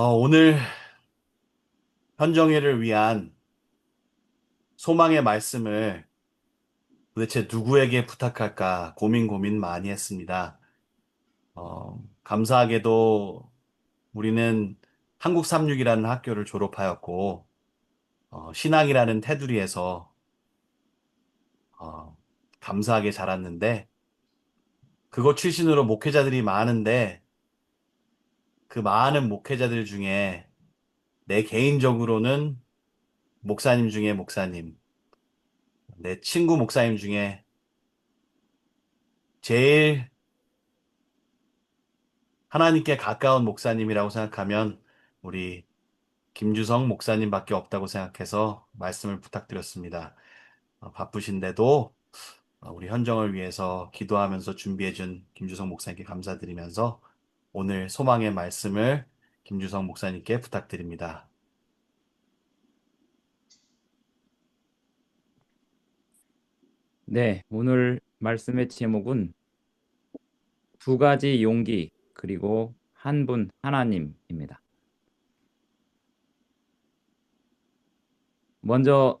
어, 오늘 현정이를 위한 소망의 말씀을 도대체 누구에게 부탁할까 고민 고민 많이 했습니다. 어, 감사하게도 우리는 한국 36이라는 학교를 졸업하였고, 어, 신앙이라는 테두리에서 어, 감사하게 자랐는데, 그거 출신으로 목회자들이 많은데, 그 많은 목회자들 중에 내 개인적으로는 목사님 중에 목사님, 내 친구 목사님 중에 제일 하나님께 가까운 목사님이라고 생각하면 우리 김주성 목사님밖에 없다고 생각해서 말씀을 부탁드렸습니다. 어, 바쁘신데도 어, 우리 현정을 위해서 기도하면서 준비해준 김주성 목사님께 감사드리면서 오늘 소망의 말씀을 김주성 목사님께 부탁드립니다. 네, 오늘 말씀의 제목은 두 가지 용기 그리고 한 분 하나님입니다. 먼저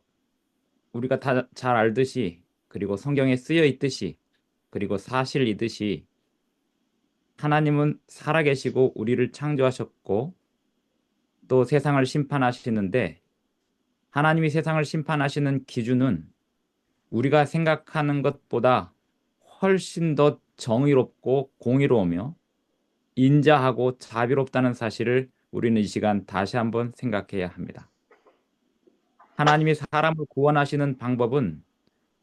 우리가 다 잘 알듯이 그리고 성경에 쓰여 있듯이 그리고 사실이듯이 하나님은 살아계시고 우리를 창조하셨고 또 세상을 심판하시는데 하나님이 세상을 심판하시는 기준은 우리가 생각하는 것보다 훨씬 더 정의롭고 공의로우며 인자하고 자비롭다는 사실을 우리는 이 시간 다시 한번 생각해야 합니다. 하나님이 사람을 구원하시는 방법은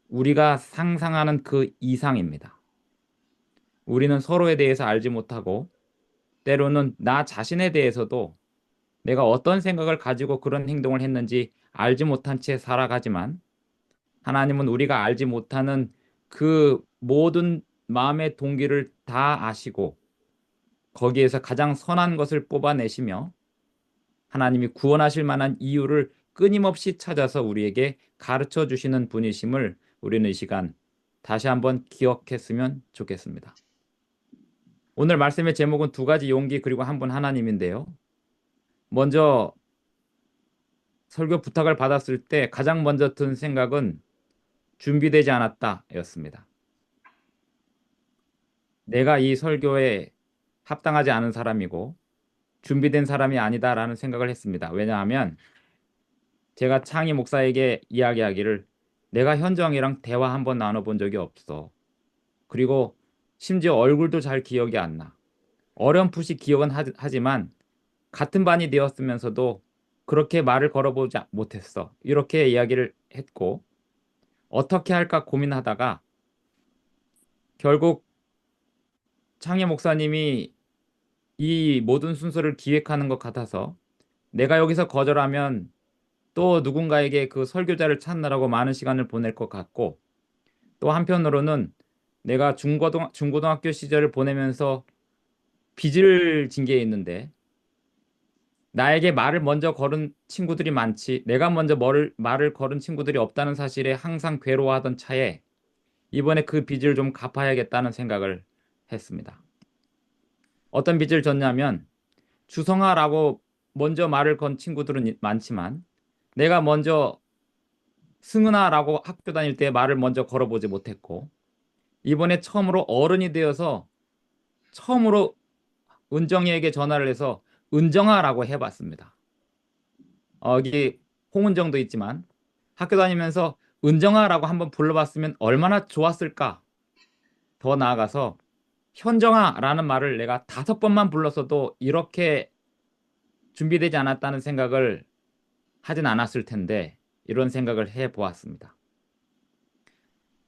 우리가 상상하는 그 이상입니다. 우리는 서로에 대해서 알지 못하고 때로는 나 자신에 대해서도 내가 어떤 생각을 가지고 그런 행동을 했는지 알지 못한 채 살아가지만 하나님은 우리가 알지 못하는 그 모든 마음의 동기를 다 아시고 거기에서 가장 선한 것을 뽑아내시며 하나님이 구원하실 만한 이유를 끊임없이 찾아서 우리에게 가르쳐 주시는 분이심을 우리는 이 시간 다시 한번 기억했으면 좋겠습니다. 오늘 말씀의 제목은 두 가지 용기 그리고 한 분 하나님인데요. 먼저 설교 부탁을 받았을 때 가장 먼저 든 생각은 준비되지 않았다였습니다. 내가 이 설교에 합당하지 않은 사람이고 준비된 사람이 아니다라는 생각을 했습니다. 왜냐하면 제가 창희 목사에게 이야기하기를 내가 현정이랑 대화 한번 나눠본 적이 없어. 그리고 심지어 얼굴도 잘 기억이 안 나. 어렴풋이 기억은 하 지만 같은 반이 되었으면서도 그렇게 말을 걸어보지 못했어. 이렇게 이야기를 했고 어떻게 할까 고민하다가 결국 창희 목사님이 이 모든 순서를 기획하는 것 같아서 내가 여기서 거절하면 또 누군가에게 그 설교자를 찾느라고 많은 시간을 보낼 것 같고 또 한편으로는 내가 중고등, 중고등학교 시절을 보내면서 빚을 진 게 있는데 나에게 말을 먼저 걸은 친구들이 많지 내가 먼저 말을, 말을 걸은 친구들이 없다는 사실에 항상 괴로워하던 차에 이번에 그 빚을 좀 갚아야겠다는 생각을 했습니다. 어떤 빚을 졌냐면 주성아라고 먼저 말을 건 친구들은 많지만 내가 먼저 승은아라고 학교 다닐 때 말을 먼저 걸어보지 못했고 이번에 처음으로 어른이 되어서 처음으로 은정이에게 전화를 해서 은정아라고 해봤습니다. 어, 여기 홍은정도 있지만 학교 다니면서 은정아라고 한번 불러봤으면 얼마나 좋았을까. 더 나아가서 현정아라는 말을 내가 다섯 번만 불렀어도 이렇게 준비되지 않았다는 생각을 하진 않았을 텐데 이런 생각을 해 보았습니다.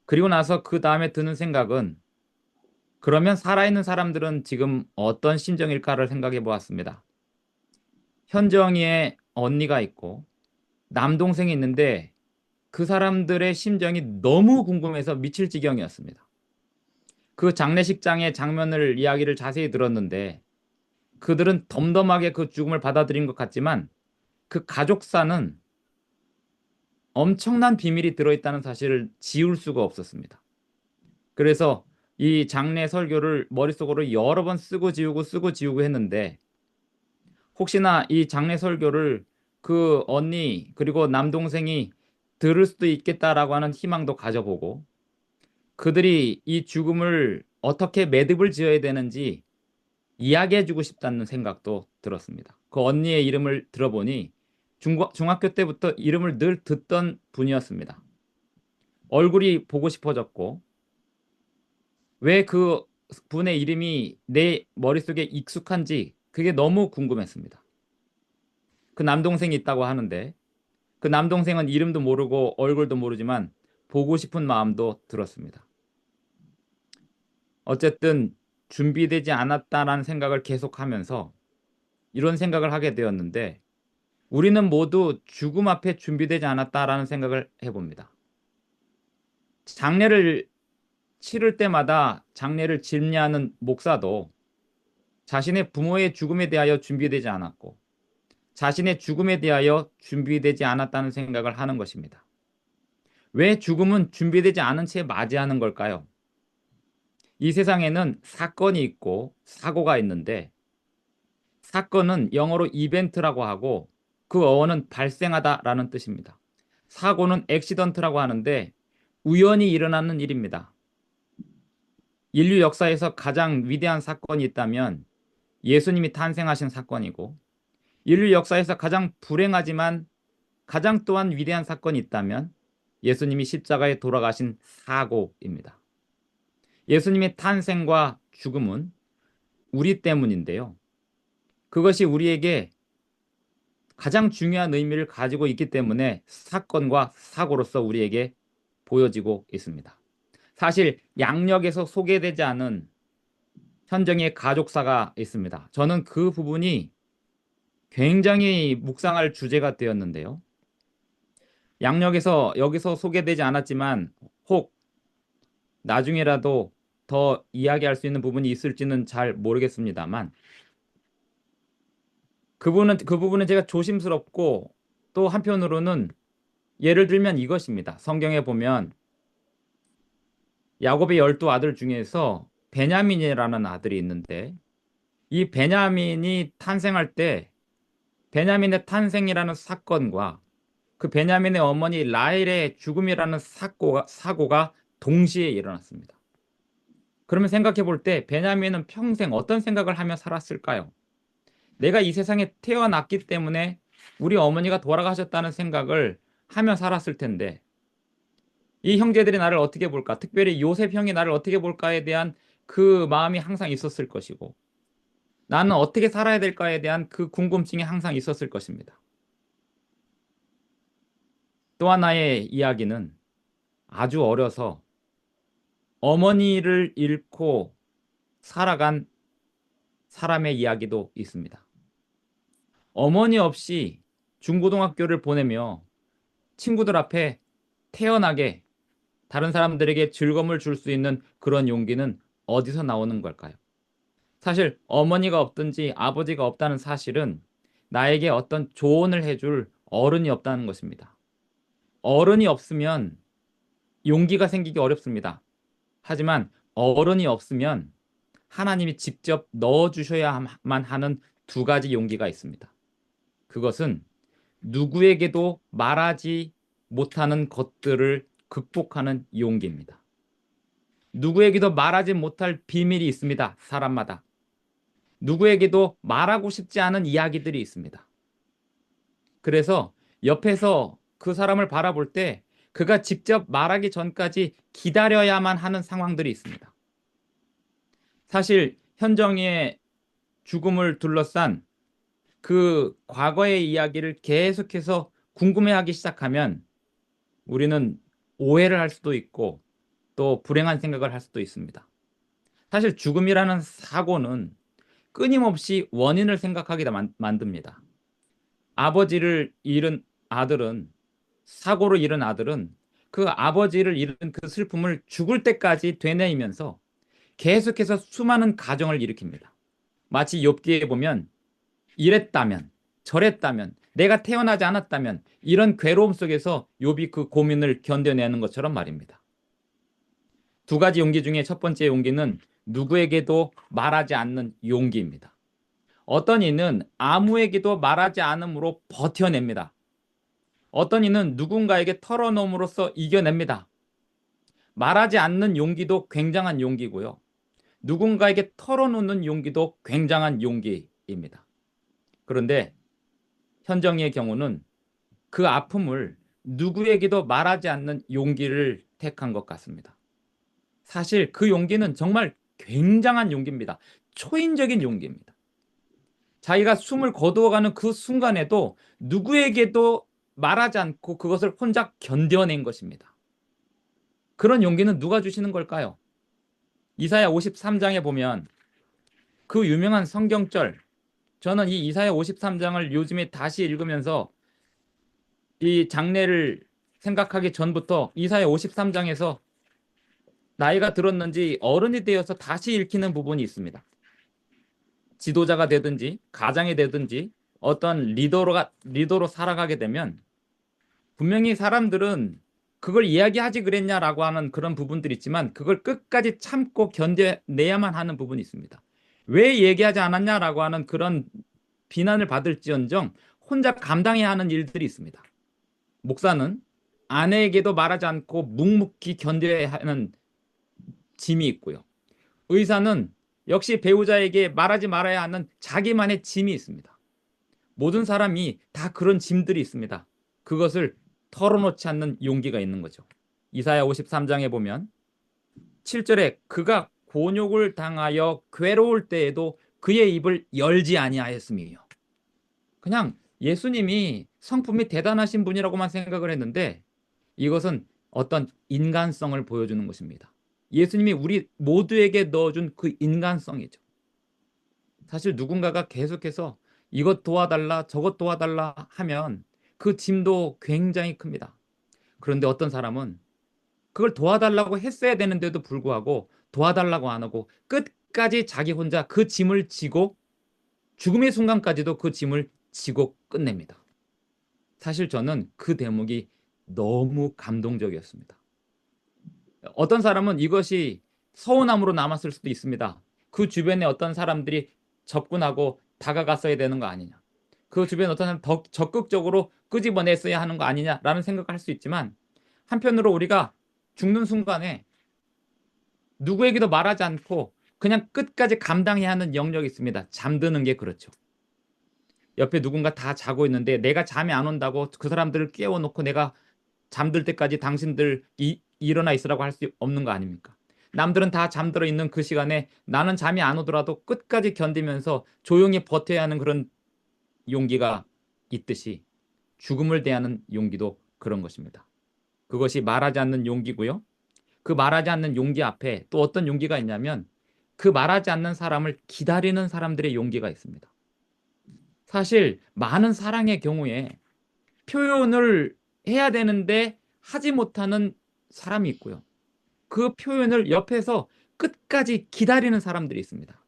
그리고 나서 그 다음에 드는 생각은 그러면 살아있는 사람들은 지금 어떤 심정일까를 생각해 보았습니다. 현정이의 언니가 있고 남동생이 있는데 그 사람들의 심정이 너무 궁금해서 미칠 지경이었습니다. 그 장례식장의 장면을 이야기를 자세히 들었는데 그들은 덤덤하게 그 죽음을 받아들인 것 같지만 그 가족사는 엄청난 비밀이 들어있다는 사실을 지울 수가 없었습니다. 그래서 이 장례 설교를 머릿속으로 여러 번 쓰고 지우고 쓰고 지우고 했는데 혹시나 이 장례 설교를 그 언니 그리고 남동생이 들을 수도 있겠다라고 하는 희망도 가져보고 그들이 이 죽음을 어떻게 매듭을 지어야 되는지 이야기해주고 싶다는 생각도 들었습니다. 그 언니의 이름을 들어보니 중고, 중학교 때부터 이름을 늘 듣던 분이었습니다. 얼굴이 보고 싶어졌고 왜 그 분의 이름이 내 머릿속에 익숙한지 그게 너무 궁금했습니다. 그 남동생이 있다고 하는데 그 남동생은 이름도 모르고 얼굴도 모르지만 보고 싶은 마음도 들었습니다. 어쨌든 준비되지 않았다라는 생각을 계속하면서 이런 생각을 하게 되었는데 우리는 모두 죽음 앞에 준비되지 않았다라는 생각을 해봅니다. 장례를 치를 때마다 장례를 집례하는 목사도 자신의 부모의 죽음에 대하여 준비되지 않았고 자신의 죽음에 대하여 준비되지 않았다는 생각을 하는 것입니다. 왜 죽음은 준비되지 않은 채 맞이하는 걸까요? 이 세상에는 사건이 있고 사고가 있는데 사건은 영어로 이벤트라고 하고 그 어원은 발생하다라는 뜻입니다. 사고는 액시던트라고 하는데 우연히 일어나는 일입니다. 인류 역사에서 가장 위대한 사건이 있다면 예수님이 탄생하신 사건이고 인류 역사에서 가장 불행하지만 가장 또한 위대한 사건이 있다면 예수님이 십자가에 돌아가신 사고입니다. 예수님의 탄생과 죽음은 우리 때문인데요. 그것이 우리에게 가장 중요한 의미를 가지고 있기 때문에 사건과 사고로서 우리에게 보여지고 있습니다. 사실 양력에서 소개되지 않은 현정의 가족사가 있습니다. 저는 그 부분이 굉장히 묵상할 주제가 되었는데요. 양력에서 여기서 소개되지 않았지만 혹 나중에라도 더 이야기할 수 있는 부분이 있을지는 잘 모르겠습니다만 그분은 그 부분은 제가 조심스럽고 또 한편으로는 예를 들면 이것입니다. 성경에 보면 야곱의 열두 아들 중에서 베냐민이라는 아들이 있는데 이 베냐민이 탄생할 때 베냐민의 탄생이라는 사건과 그 베냐민의 어머니 라헬의 죽음이라는 사고가, 사고가 동시에 일어났습니다. 그러면 생각해 볼 때 베냐민은 평생 어떤 생각을 하며 살았을까요? 내가 이 세상에 태어났기 때문에 우리 어머니가 돌아가셨다는 생각을 하며 살았을 텐데 이 형제들이 나를 어떻게 볼까? 특별히 요셉 형이 나를 어떻게 볼까에 대한 그 마음이 항상 있었을 것이고 나는 어떻게 살아야 될까에 대한 그 궁금증이 항상 있었을 것입니다. 또 하나의 이야기는 아주 어려서 어머니를 잃고 살아간 사람의 이야기도 있습니다. 어머니 없이 중고등학교를 보내며 친구들 앞에 태어나게 다른 사람들에게 즐거움을 줄 수 있는 그런 용기는 어디서 나오는 걸까요? 사실 어머니가 없든지 아버지가 없다는 사실은 나에게 어떤 조언을 해줄 어른이 없다는 것입니다. 어른이 없으면 용기가 생기기 어렵습니다. 하지만 어른이 없으면 하나님이 직접 넣어주셔야만 하는 두 가지 용기가 있습니다. 그것은 누구에게도 말하지 못하는 것들을 극복하는 용기입니다. 누구에게도 말하지 못할 비밀이 있습니다. 사람마다. 누구에게도 말하고 싶지 않은 이야기들이 있습니다. 그래서 옆에서 그 사람을 바라볼 때 그가 직접 말하기 전까지 기다려야만 하는 상황들이 있습니다. 사실 현정이의 죽음을 둘러싼 그 과거의 이야기를 계속해서 궁금해하기 시작하면 우리는 오해를 할 수도 있고 또 불행한 생각을 할 수도 있습니다. 사실 죽음이라는 사고는 끊임없이 원인을 생각하게 만듭니다. 아버지를 잃은 아들은 사고로 잃은 아들은 그 아버지를 잃은 그 슬픔을 죽을 때까지 되뇌이면서 계속해서 수많은 가정을 일으킵니다. 마치 욥기에 보면 이랬다면 저랬다면 내가 태어나지 않았다면 이런 괴로움 속에서 욥이 그 고민을 견뎌내는 것처럼 말입니다. 두 가지 용기 중에 첫 번째 용기는 누구에게도 말하지 않는 용기입니다. 어떤 이는 아무에게도 말하지 않음으로 버텨냅니다. 어떤 이는 누군가에게 털어놓음으로써 이겨냅니다. 말하지 않는 용기도 굉장한 용기고요. 누군가에게 털어놓는 용기도 굉장한 용기입니다. 그런데 현정이의 경우는 그 아픔을 누구에게도 말하지 않는 용기를 택한 것 같습니다. 사실 그 용기는 정말 굉장한 용기입니다. 초인적인 용기입니다. 자기가 숨을 거두어가는 그 순간에도 누구에게도 말하지 않고 그것을 혼자 견뎌낸 것입니다. 그런 용기는 누가 주시는 걸까요? 이사야 53장에 보면 그 유명한 성경절 저는 이 이사야 53장을 요즘에 다시 읽으면서 이 장례를 생각하기 전부터 이사야 53장에서 나이가 들었는지 어른이 되어서 다시 읽히는 부분이 있습니다. 지도자가 되든지 가장이 되든지 어떤 리더로가 리더로 살아가게 되면 분명히 사람들은 그걸 이야기하지 그랬냐라고 하는 그런 부분들이 있지만 그걸 끝까지 참고 견뎌내야만 하는 부분이 있습니다. 왜 얘기하지 않았냐라고 하는 그런 비난을 받을지언정 혼자 감당해야 하는 일들이 있습니다. 목사는 아내에게도 말하지 않고 묵묵히 견뎌야 하는 짐이 있고요. 의사는 역시 배우자에게 말하지 말아야 하는 자기만의 짐이 있습니다. 모든 사람이 다 그런 짐들이 있습니다. 그것을 털어놓지 않는 용기가 있는 거죠. 이사야 53장에 보면 7절에 그가 곤욕을 당하여 괴로울 때에도 그의 입을 열지 아니하였음이요. 그냥 예수님이 성품이 대단하신 분이라고만 생각을 했는데 이것은 어떤 인간성을 보여주는 것입니다. 예수님이 우리 모두에게 넣어준 그 인간성이죠. 사실 누군가가 계속해서 이것 도와달라 저것 도와달라 하면 그 짐도 굉장히 큽니다. 그런데 어떤 사람은 그걸 도와달라고 했어야 되는데도 불구하고 도와달라고 안 하고 끝까지 자기 혼자 그 짐을 지고 죽음의 순간까지도 그 짐을 지고 끝냅니다. 사실 저는 그 대목이 너무 감동적이었습니다. 어떤 사람은 이것이 서운함으로 남았을 수도 있습니다. 그 주변에 어떤 사람들이 접근하고 다가갔어야 되는 거 아니냐. 그 주변에 어떤 사람 더 적극적으로 끄집어냈어야 하는 거 아니냐라는 생각을 할 수 있지만 한편으로 우리가 죽는 순간에 누구에게도 말하지 않고 그냥 끝까지 감당해야 하는 영역이 있습니다. 잠드는 게 그렇죠. 옆에 누군가 다 자고 있는데 내가 잠이 안 온다고 그 사람들을 깨워놓고 내가 잠들 때까지 당신들 이, 일어나 있으라고 할 수 없는 거 아닙니까? 남들은 다 잠들어 있는 그 시간에 나는 잠이 안 오더라도 끝까지 견디면서 조용히 버텨야 하는 그런 용기가 있듯이 죽음을 대하는 용기도 그런 것입니다. 그것이 말하지 않는 용기고요. 그 말하지 않는 용기 앞에 또 어떤 용기가 있냐면 그 말하지 않는 사람을 기다리는 사람들의 용기가 있습니다. 사실 많은 사랑의 경우에 표현을 해야 되는데 하지 못하는 사람이 있고요. 그 표현을 옆에서 끝까지 기다리는 사람들이 있습니다.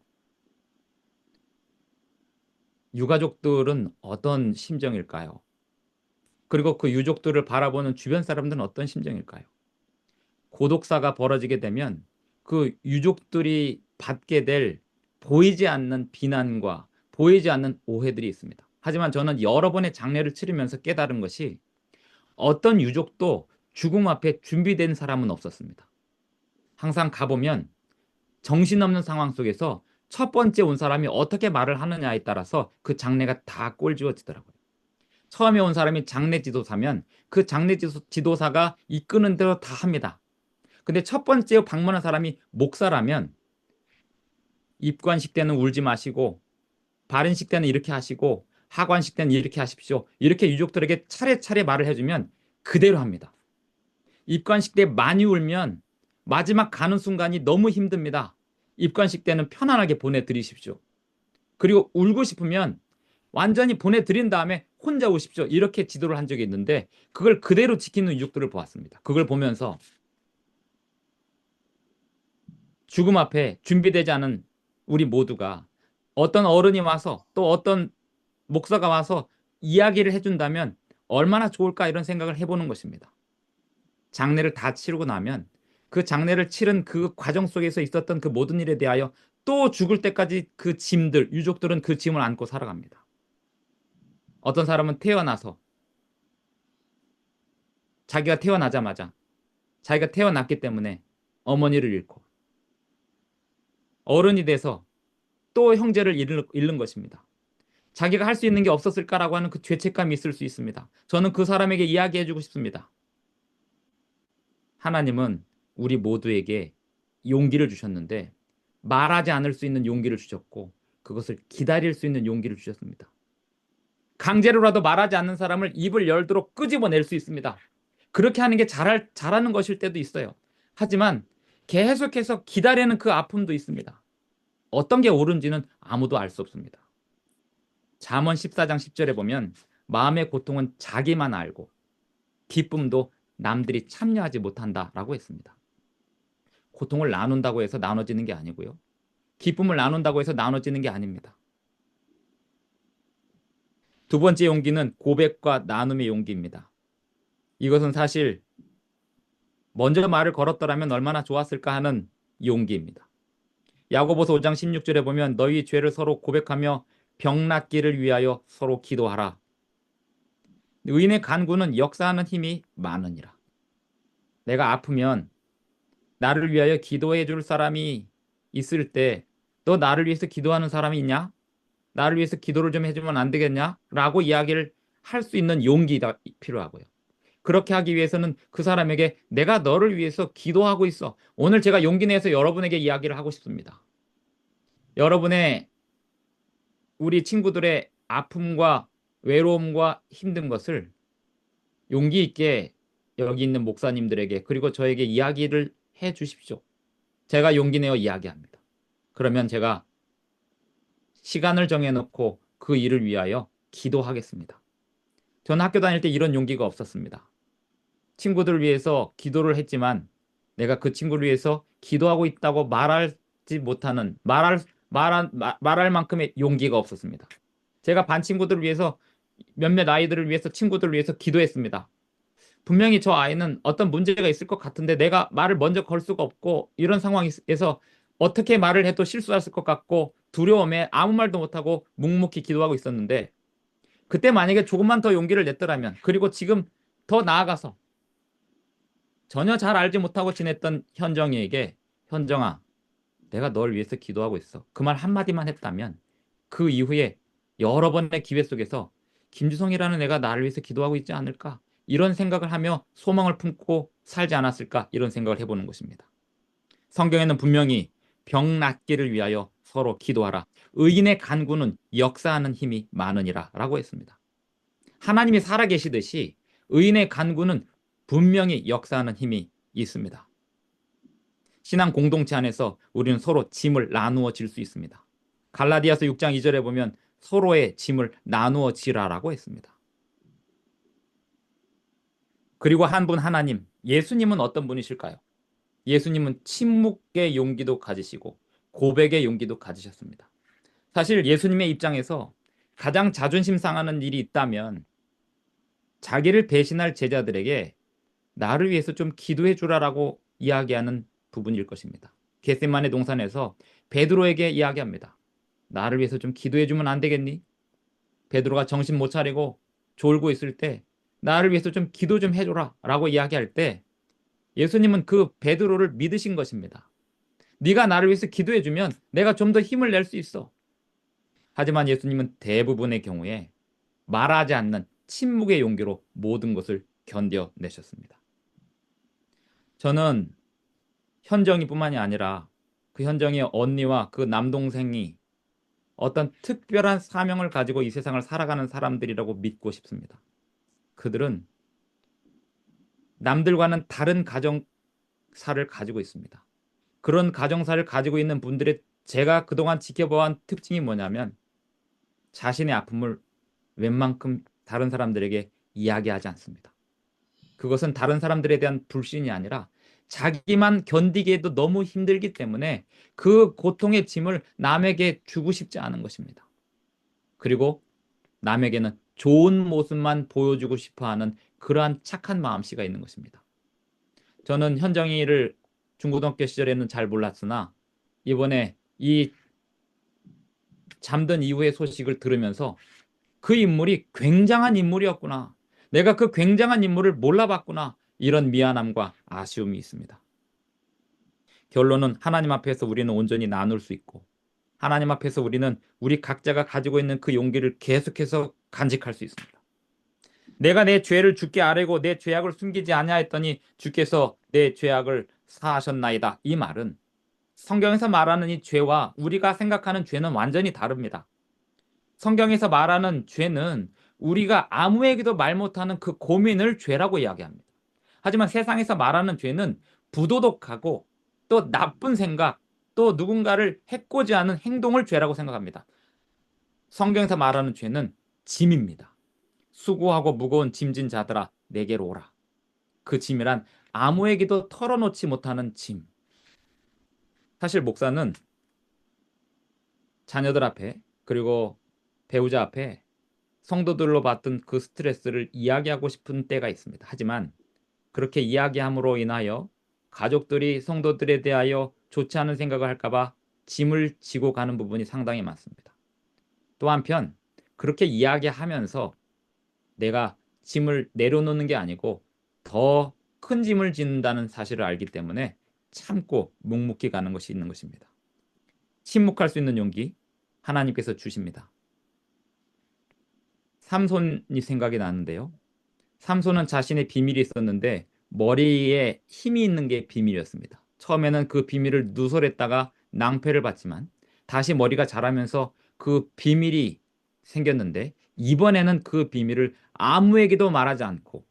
유가족들은 어떤 심정일까요? 그리고 그 유족들을 바라보는 주변 사람들은 어떤 심정일까요? 고독사가 벌어지게 되면 그 유족들이 받게 될 보이지 않는 비난과 보이지 않는 오해들이 있습니다. 하지만 저는 여러 번의 장례를 치르면서 깨달은 것이 어떤 유족도 죽음 앞에 준비된 사람은 없었습니다. 항상 가보면 정신없는 상황 속에서 첫 번째 온 사람이 어떻게 말을 하느냐에 따라서 그 장례가 다 꼴지어지더라고요. 처음에 온 사람이 장례 지도사면 그 장례 지도사가 이끄는 대로 다 합니다. 근데 첫 번째 방문한 사람이 목사라면 입관식 때는 울지 마시고 발인식 때는 이렇게 하시고 하관식 때는 이렇게 하십시오. 이렇게 유족들에게 차례차례 말을 해주면 그대로 합니다. 입관식 때 많이 울면 마지막 가는 순간이 너무 힘듭니다. 입관식 때는 편안하게 보내드리십시오. 그리고 울고 싶으면 완전히 보내드린 다음에 혼자 오십시오. 이렇게 지도를 한 적이 있는데 그걸 그대로 지키는 유족들을 보았습니다. 그걸 보면서 죽음 앞에 준비되지 않은 우리 모두가 어떤 어른이 와서 또 어떤 목사가 와서 이야기를 해준다면 얼마나 좋을까 이런 생각을 해보는 것입니다. 장례를 다 치르고 나면 그 장례를 치른 그 과정 속에서 있었던 그 모든 일에 대하여 또 죽을 때까지 그 짐들, 유족들은 그 짐을 안고 살아갑니다. 어떤 사람은 태어나서 자기가 태어나자마자 자기가 태어났기 때문에 어머니를 잃고 어른이 돼서 또 형제를 잃는, 것입니다. 자기가 할 수 있는 게 없었을까라고 하는 그 죄책감이 있을 수 있습니다. 저는 그 사람에게 이야기해 주고 싶습니다. 하나님은 우리 모두에게 용기를 주셨는데 말하지 않을 수 있는 용기를 주셨고 그것을 기다릴 수 있는 용기를 주셨습니다. 강제로라도 말하지 않는 사람을 입을 열도록 끄집어낼 수 있습니다. 그렇게 하는 게 잘할, 잘하는 것일 때도 있어요. 하지만 계속해서 기다리는 그 아픔도 있습니다. 어떤 게 옳은지는 아무도 알 수 없습니다. 잠언 14장 10절에 보면 마음의 고통은 자기만 알고 기쁨도 남들이 참여하지 못한다라고 했습니다. 고통을 나눈다고 해서 나눠지는 게 아니고요. 기쁨을 나눈다고 해서 나눠지는 게 아닙니다. 두 번째 용기는 고백과 나눔의 용기입니다. 이것은 사실 먼저 말을 걸었더라면 얼마나 좋았을까 하는 용기입니다. 야고보서 5장 16절에 보면 너희 죄를 서로 고백하며 병 낫기를 위하여 서로 기도하라. 의인의 간구는 역사하는 힘이 많으니라. 내가 아프면 나를 위하여 기도해 줄 사람이 있을 때 너 나를 위해서 기도하는 사람이 있냐? 나를 위해서 기도를 좀 해주면 안 되겠냐? 라고 이야기를 할 수 있는 용기가 필요하고요. 그렇게 하기 위해서는 그 사람에게 내가 너를 위해서 기도하고 있어. 오늘 제가 용기 내서 여러분에게 이야기를 하고 싶습니다. 여러분의 우리 친구들의 아픔과 외로움과 힘든 것을 용기 있게 여기 있는 목사님들에게 그리고 저에게 이야기를 해 주십시오. 제가 용기 내어 이야기합니다. 그러면 제가 시간을 정해놓고 그 일을 위하여 기도하겠습니다. 저는 학교 다닐 때 이런 용기가 없었습니다. 친구들을 위해서 기도를 했지만 내가 그 친구를 위해서 기도하고 있다고 말하지 못하는 말할 말한, 마- 말할 만큼의 용기가 없었습니다. 제가 반 친구들을 위해서 몇몇 아이들을 위해서 친구들을 위해서 기도했습니다. 분명히 저 아이는 어떤 문제가 있을 것 같은데 내가 말을 먼저 걸 수가 없고 이런 상황에서 어떻게 말을 해도 실수할 것 같고 두려움에 아무 말도 못하고 묵묵히 기도하고 있었는데 그때 만약에 조금만 더 용기를 냈더라면 그리고 지금 더 나아가서 전혀 잘 알지 못하고 지냈던 현정이에게 현정아 내가 널 위해서 기도하고 있어. 그 말 한마디만 했다면 그 이후에 여러 번의 기회 속에서 김주성이라는 애가 나를 위해서 기도하고 있지 않을까? 이런 생각을 하며 소망을 품고 살지 않았을까? 이런 생각을 해보는 것입니다. 성경에는 분명히 병 낫기를 위하여 서로 기도하라. 의인의 간구는 역사하는 힘이 많으니라 라고 했습니다. 하나님이 살아계시듯이 의인의 간구는 분명히 역사하는 힘이 있습니다. 신앙 공동체 안에서 우리는 서로 짐을 나누어 질 수 있습니다. 갈라디아서 6장 2절에 보면 서로의 짐을 나누어 지라라고 했습니다. 그리고 한 분 하나님, 예수님은 어떤 분이실까요? 예수님은 침묵의 용기도 가지시고 고백의 용기도 가지셨습니다. 사실 예수님의 입장에서 가장 자존심 상하는 일이 있다면 자기를 배신할 제자들에게 나를 위해서 좀 기도해 주라라고 이야기하는 부분일 것입니다. 겟세만의 동산에서 베드로에게 이야기합니다. 나를 위해서 좀 기도해 주면 안 되겠니? 베드로가 정신 못 차리고 졸고 있을 때 나를 위해서 좀 기도 좀 해줘라라고 이야기할 때 예수님은 그 베드로를 믿으신 것입니다. 네가 나를 위해서 기도해 주면 내가 좀 더 힘을 낼 수 있어. 하지만 예수님은 대부분의 경우에 말하지 않는 침묵의 용기로 모든 것을 견뎌내셨습니다. 저는 현정이뿐만이 아니라 그 현정의 언니와 그 남동생이 어떤 특별한 사명을 가지고 이 세상을 살아가는 사람들이라고 믿고 싶습니다. 그들은 남들과는 다른 가정사를 가지고 있습니다. 그런 가정사를 가지고 있는 분들의 제가 그동안 지켜보아온 특징이 뭐냐면 자신의 아픔을 웬만큼 다른 사람들에게 이야기하지 않습니다. 그것은 다른 사람들에 대한 불신이 아니라 자기만 견디기에도 너무 힘들기 때문에 그 고통의 짐을 남에게 주고 싶지 않은 것입니다. 그리고 남에게는 좋은 모습만 보여주고 싶어 하는 그러한 착한 마음씨가 있는 것입니다. 저는 현정이를 중고등학교 시절에는 잘 몰랐으나 이번에 이 잠든 이후의 소식을 들으면서 그 인물이 굉장한 인물이었구나. 내가 그 굉장한 인물을 몰라봤구나. 이런 미안함과 아쉬움이 있습니다. 결론은 하나님 앞에서 우리는 온전히 나눌 수 있고 하나님 앞에서 우리는 우리 각자가 가지고 있는 그 용기를 계속해서 간직할 수 있습니다. 내가 내 죄를 주께 아뢰고 내 죄악을 숨기지 아니하였더니 주께서 내 죄악을 사하셨나이다. 이 말은 성경에서 말하는 이 죄와 우리가 생각하는 죄는 완전히 다릅니다. 성경에서 말하는 죄는 우리가 아무에게도 말 못하는 그 고민을 죄라고 이야기합니다. 하지만 세상에서 말하는 죄는 부도덕하고 또 나쁜 생각, 또 누군가를 해코지 하는 행동을 죄라고 생각합니다. 성경에서 말하는 죄는 짐입니다. 수고하고 무거운 짐진 자들아 내게로 오라. 그 짐이란 아무에게도 털어놓지 못하는 짐. 사실 목사는 자녀들 앞에 그리고 배우자 앞에 성도들로 받던 그 스트레스를 이야기하고 싶은 때가 있습니다. 하지만 그렇게 이야기함으로 인하여 가족들이 성도들에 대하여 좋지 않은 생각을 할까봐 짐을 지고 가는 부분이 상당히 많습니다. 또 한편 그렇게 이야기하면서 내가 짐을 내려놓는 게 아니고 더 큰 짐을 짓는다는 사실을 알기 때문에 참고 묵묵히 가는 것이 있는 것입니다. 침묵할 수 있는 용기 하나님께서 주십니다. 삼손이 생각이 나는데요. 삼손은 자신의 비밀이 있었는데 머리에 힘이 있는 게 비밀이었습니다. 처음에는 그 비밀을 누설했다가 낭패를 봤지만 다시 머리가 자라면서 그 비밀이 생겼는데 이번에는 그 비밀을 아무에게도 말하지 않고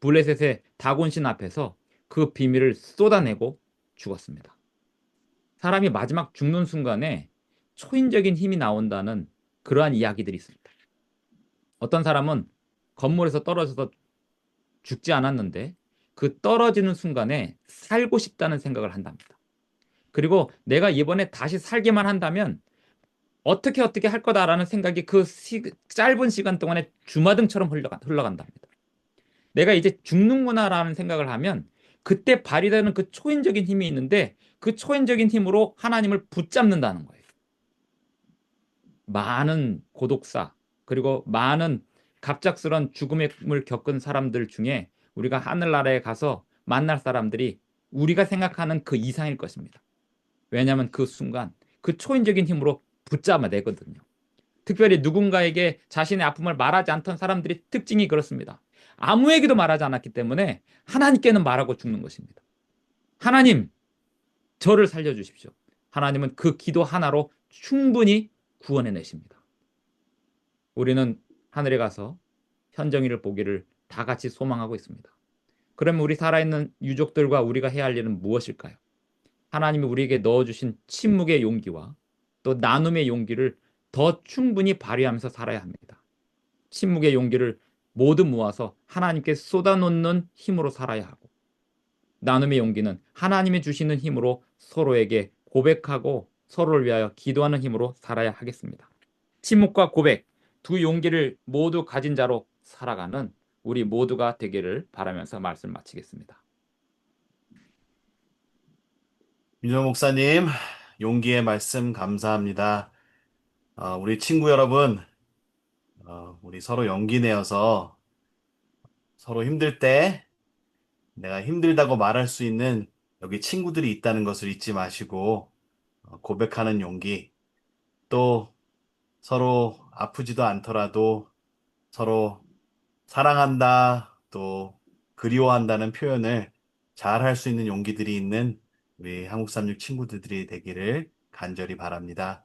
블레셋의 다곤신 앞에서 그 비밀을 쏟아내고 죽었습니다. 사람이 마지막 죽는 순간에 초인적인 힘이 나온다는 그러한 이야기들이 있습니다. 어떤 사람은 건물에서 떨어져서 죽지 않았는데 그 떨어지는 순간에 살고 싶다는 생각을 한답니다. 그리고 내가 이번에 다시 살게만 한다면 어떻게 어떻게 할 거다라는 생각이 그 시, 짧은 시간 동안에 주마등처럼 흘러가, 흘러간답니다. 내가 이제 죽는구나라는 생각을 하면 그때 발휘되는 그 초인적인 힘이 있는데 그 초인적인 힘으로 하나님을 붙잡는다는 거예요. 많은 고독사 그리고 많은 갑작스런 죽음을 겪은 사람들 중에 우리가 하늘나라에 가서 만날 사람들이 우리가 생각하는 그 이상일 것입니다. 왜냐하면 그 순간 그 초인적인 힘으로 붙잡아 내거든요. 특별히 누군가에게 자신의 아픔을 말하지 않던 사람들이 특징이 그렇습니다. 아무에게도 말하지 않았기 때문에 하나님께는 말하고 죽는 것입니다. 하나님, 저를 살려주십시오. 하나님은 그 기도 하나로 충분히 구원해내십니다. 우리는 하늘에 가서 현정이를 보기를 다 같이 소망하고 있습니다. 그러면 우리 살아있는 유족들과 우리가 해야 할 일은 무엇일까요? 하나님이 우리에게 넣어주신 침묵의 용기와 또 나눔의 용기를 더 충분히 발휘하면서 살아야 합니다. 침묵의 용기를 모두 모아서 하나님께 쏟아놓는 힘으로 살아야 하고 나눔의 용기는 하나님이 주시는 힘으로 서로에게 고백하고 서로를 위하여 기도하는 힘으로 살아야 하겠습니다. 침묵과 고백 두 용기를 모두 가진 자로 살아가는 우리 모두가 되기를 바라면서 말씀 마치겠습니다. 민호 목사님, 용기의 말씀 감사합니다. 어, 우리 친구 여러분, 어, 우리 서로 용기 내어서 서로 힘들 때 내가 힘들다고 말할 수 있는 여기 친구들이 있다는 것을 잊지 마시고 어, 고백하는 용기, 또 서로 아프지도 않더라도 서로 사랑한다, 또 그리워한다는 표현을 잘 할 수 있는 용기들이 있는 우리 한국삼육 친구들이 되기를 간절히 바랍니다.